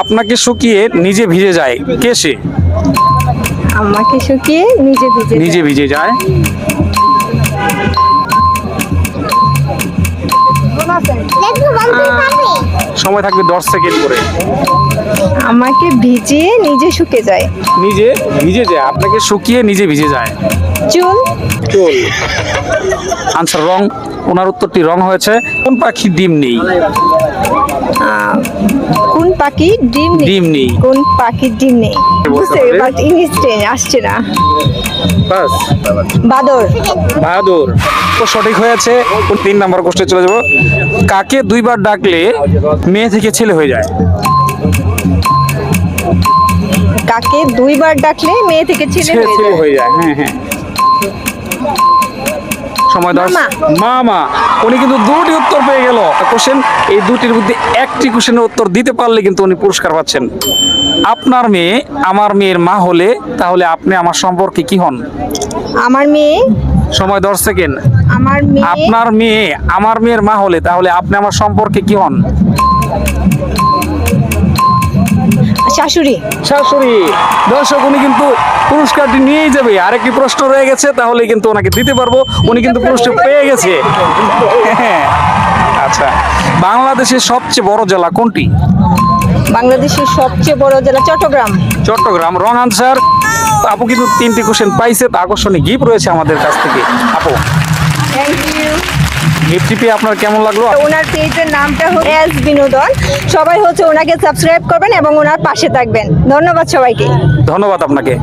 আপনাকে শুকিয়ে নিজে ভিজে যায় কে সে? আমাকে শুকিয়ে নিজে ভিজে নিজে ভিজে যায়। সময় থাকবে দশ সেকেন্ড করে। আমাকে ভিজিয়ে নিজে শুকে যায়। নিজে ভিজে যায় আপনাকে শুকিয়ে নিজে ভিজে যায়। চুল। চুল। আনসার রং। ওনার উত্তরটি রং হয়েছে। কোন পাখি ডিম নেই? কোন পাখি ডিম নেই? ডিম নেই। কোন পাখির ডিম নেই? বুঝতে? বাট ইংলিশ আসছে না। বাস। বাদর। বাহাদুর। তো সঠিক হয়েছে তিন নাম্বার কোশ্চে চলে যাব। কাকে দুইবার ডাকলে মেয়ে থেকে ছেলে হয়ে যায়? কাকে দুইবার ডাকলে মেয়ে থেকে ছেলে হয়ে যায় হ্যাঁ হ্যাঁ। সময় দশ মামা। উনি কিন্তু দুটি উত্তর পেয়ে গেল। কোশ্চেন এই দুটির মধ্যে একটি কোশ্চেনের উত্তর দিতে পারলে কিন্তু উনি পুরস্কার পাচ্ছেন। আপনার মেয়ে আমার মেয়ের মা হলে তাহলে আপনি আমার সম্পর্কে কি হন? আমার মেয়ে? সময় দশ সেকেন্ড আমার মেয়ে? আপনার মেয়ে আমার মেয়ের মা হলে তাহলে আপনি আমার সম্পর্কে কি হন? শাশুড়ি? শাশুড়ি। দর্শক উনি কিন্তু পুরস্কারটি নিয়েই যাবে। আরেকটি প্রশ্ন রয়ে গেছে তাহলে কিন্তু ওনাকে দিতে পারব। উনি কিন্তু পুরস্কার পেয়ে গেছে। হ্যাঁ। আচ্ছা। বাংলাদেশের সবচেয়ে বড় জেলা কোনটি? বাংলাদেশের সবচেয়ে বড় জেলা চট্টগ্রাম। চট্টগ্রাম। রং আনসার আপু কিন্তু তিনটি কোশ্চেন পাইছে তা আকর্ষণীয় গিফট রয়েছে আমাদের কাছ থেকে। আপু। থ্যাংক ইউ পেয়ে আপনার কেমন লাগল? ওনার পেজের নামটা হচ্ছে এস বিনোদন। সবাই হচ্ছে ওনাকে সাবস্ক্রাইব করবেন এবং ওনার পাশে থাকবেন। ধন্যবাদ সবাইকে। ধন্যবাদ আপনাকে।